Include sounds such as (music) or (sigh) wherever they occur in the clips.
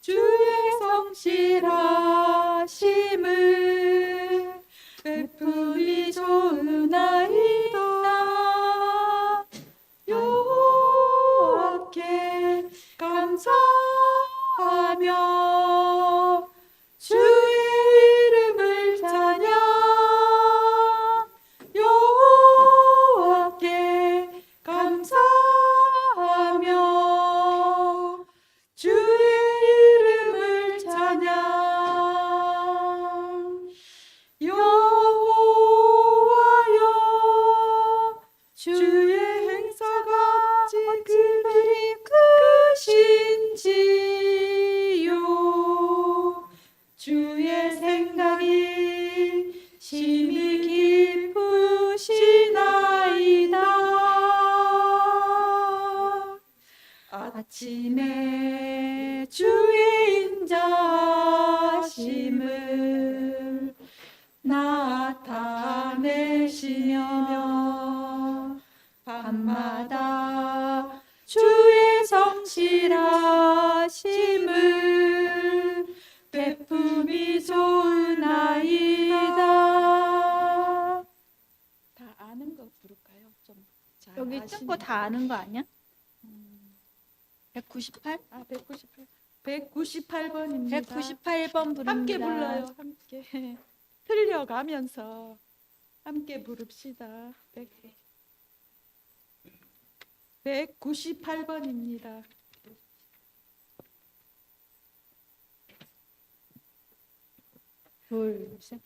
주의 성실하심을 베풀이 좋으나이다. 여호와께 감사하며 아침에 주의 인자심을 나타내시며 밤마다 주의 성실하심을 베품이 좋으나이다 다 아는 거 부를까요? 좀잘 여기 찍고 다 아는 거 아니야? 198? 아, 198. 198번입니다. 198번 부릅니다. 함께 불러요. 함께. (laughs) 틀려 가면서 함께 부릅시다. 198번입니다. 둘, 셋.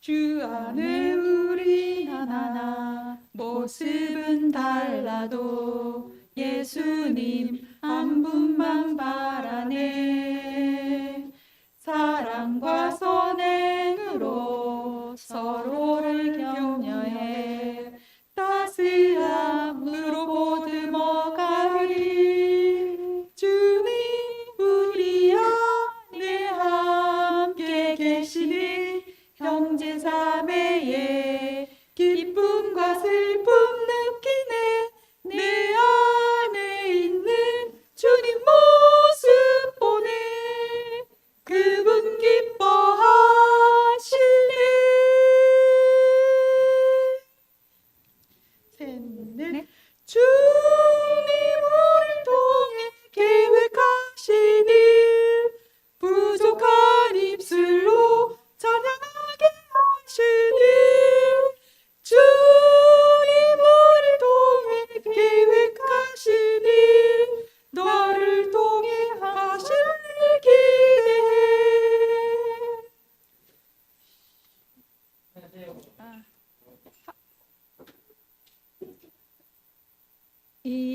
주 안에 우리 하나 모습은 달라도 예수님 한 분만 바라네. 사랑과 선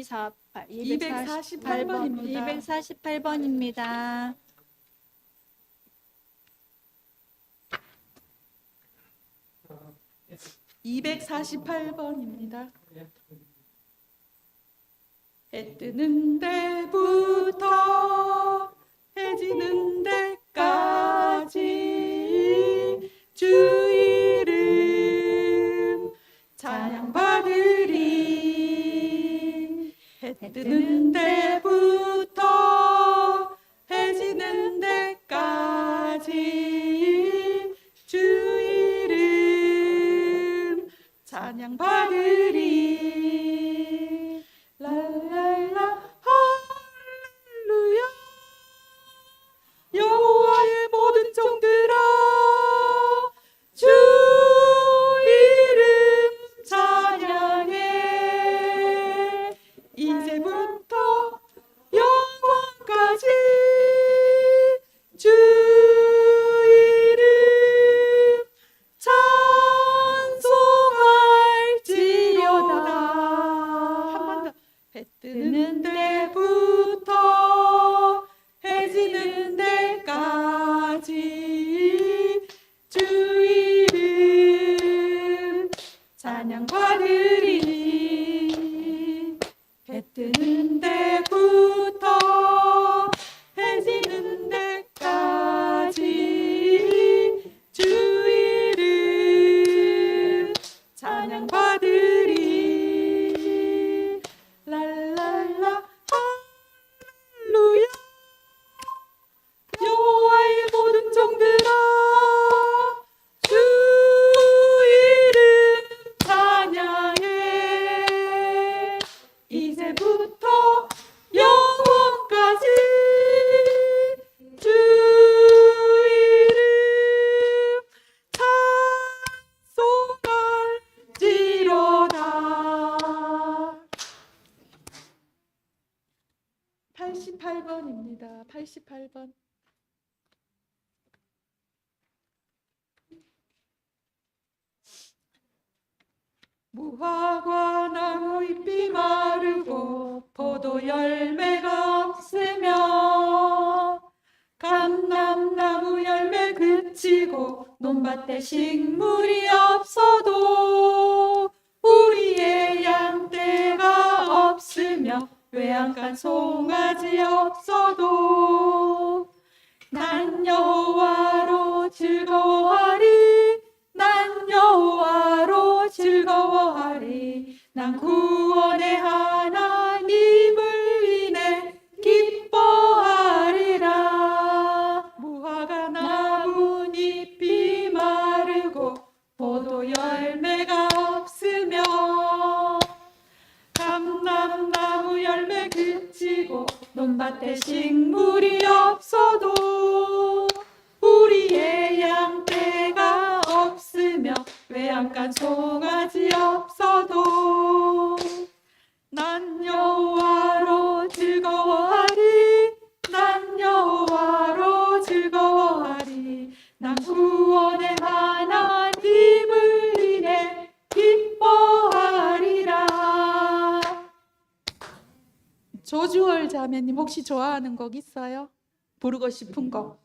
248, 248번입니다. 248번입니다. (248번입니다) 해 뜨는 데부터 해 지는 데까지 주 이름 찬양받으리 해 뜨는 데부터 해 지는 데까지 주 이름 찬양 받으리 88번입니다. 88번. 무화과 나무 잎이 마르고 포도 열매가 없으며 감람나무 열매 그치고 논밭에 식물이 없어도 우리의 양떼가 없으며 외양간 송아지 없어도 난 여호와로 즐거워하리 난 여호와로 즐거워하리. 난 구원의 하 밭에 식물이 없어도 우리의 양떼가 없으며 외양간 송아지 없 자매님 혹시 좋아하는 곡 있어요? 부르고 싶은 곡?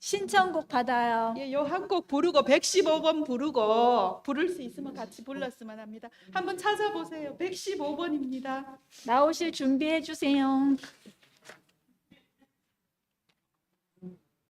신청곡 받아요. 예, 요한곡 부르고 115번 부르고 부를 수 있으면 같이 불렀으면 합니다. 한번 찾아보세요. 115번입니다. 나오실 준비해 주세요.